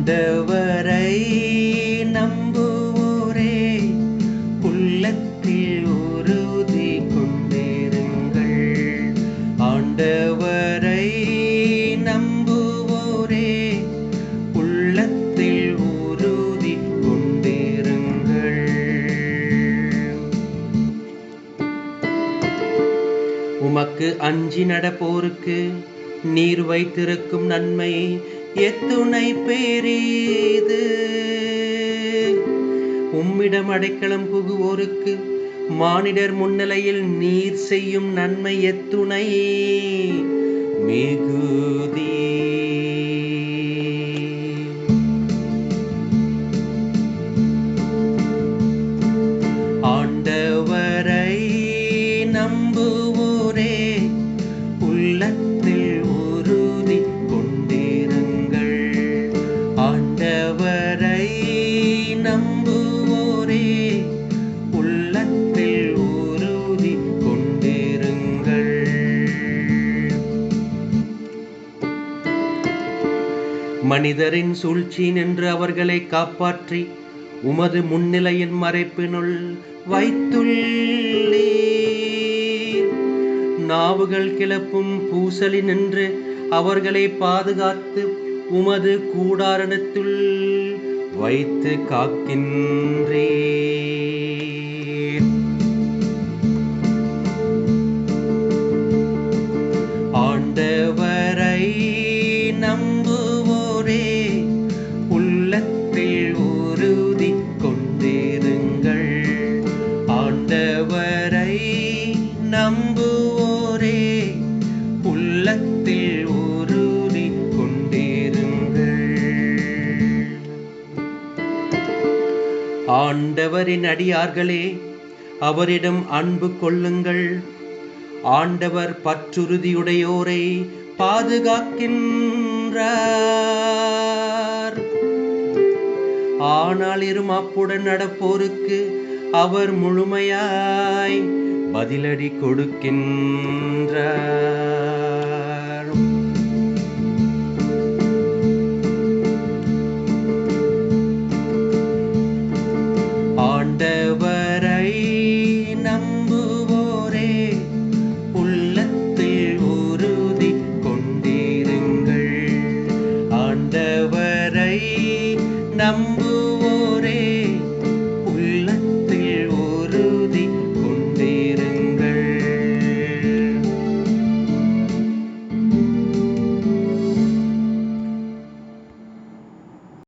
ஆண்டவரை நம்புவோரே உள்ளத்தில் உறுதி கொண்டிருங்கள். ஆண்டவரை நம்புவோரே உள்ளத்தில் உறுதி கொண்டிருங்கள். உமக்கு அஞ்சி நடப்போருக்கு நீர் வைத்திருக்கும் நன்மை எத்துணை பெரியது உம்மிடம் அடைக்கலம் புகுவோருக்கு மானிடர் முன்னிலையில் நீர் செய்யும் நன்மை எத்துணை. மிகுதி மனிதரின் சூழ்ச்சி நின்று அவர்களை காப்பாற்றி உமது முன்னிலையின் மறைப்பினுள் வைத்துள்ளீர். நாவுகள் கிளப்பும் பூசலி நின்று அவர்களை பாதுகாத்து உமது கூடாரணத்துள் வைத்து காக்கின்றே உறுதி கொண்டிருங்கள் ஆண்டவரை நம்புவோரே உள்ளத்தில் உறுதி கொண்டிருங்கள் ஆண்டவரின் அடியார்களே அவரிடம் அன்பு கொள்ளுங்கள். ஆண்டவர் பற்றுறுதியுடையோரை பாதுகாக்கின்றார். ஆனால் இருமாப்புடன் நடப்போருக்கு அவர் முழுமையாய் பதிலடி கொடுக்கின்றார். ஆண்டவரை நம்புவோரே உள்ளத்தில் உறுதி கொண்டிருங்கள். ஆண்டவரை நம்பு